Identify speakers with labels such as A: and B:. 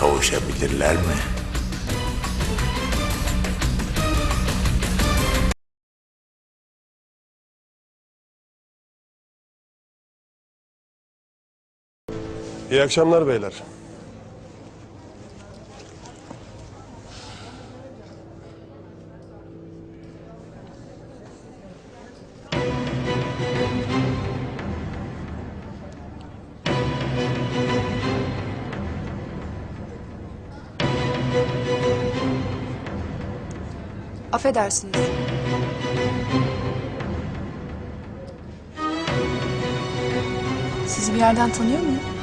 A: kavuşabilirler mi?
B: İyi akşamlar beyler.
C: Affedersiniz. Sizi bir yerden tanıyor muyum?